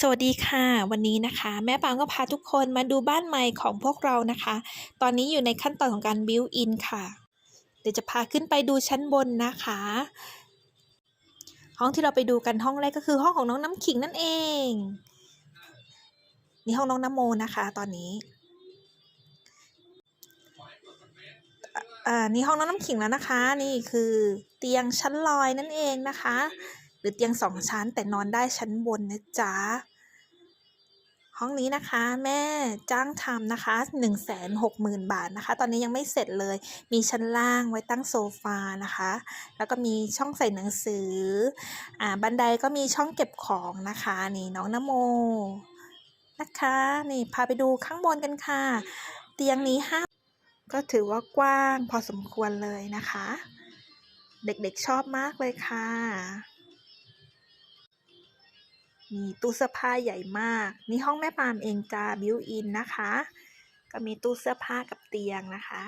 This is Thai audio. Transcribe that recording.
สวัสดีค่ะ วันนี้นะคะ แม่ปางก็พาทุกคนมาดูบ้านใหม่ของพวกเรานะคะ ตอนนี้อยู่ในขั้นตอนของการ build in ค่ะ เดี๋ยวจะพาขึ้นไปดูชั้นบนนะคะ ห้องที่เราไปดูกันห้องแรกก็คือห้องของน้องน้ำขิงนั่นเองนี่ห้องน้องน้ำโมนะคะ ตอนนี้อ่านี่ห้องน้องน้ำขิงแล้วนะคะ นี่คือเตียงชั้นลอยนั่นเองนะคะ รือเตียงสองชั้นแต่นอนได้ชั้นบนนะจ๊ะ ห้องนี้นะคะ แม่จ้างทำนะคะ 1 6 0 0 0 0 บาทนะคะ ตอนนี้ยังไม่เสร็จเลย มีชั้นล่างไว้ตั้งโซฟานะคะ แล้วก็มีช่องใส่หนังสือ อ่า บันไดก็มีช่องเก็บของนะคะ นี่น้องนโมนะคะ นี่พาไปดูข้างบนกันค่ะ เตียงนี้ห้าก็ถือว่ากว้างพอสมควรเลยนะคะ เด็กๆชอบมากเลยค่ะ มีตู้เสื้อผ้าใหญ่มาก นี่ห้องแม่ปามเองจ้าบิวอินนะคะ ก็มีตู้เสื้อผ้ากับเตียงนะคะ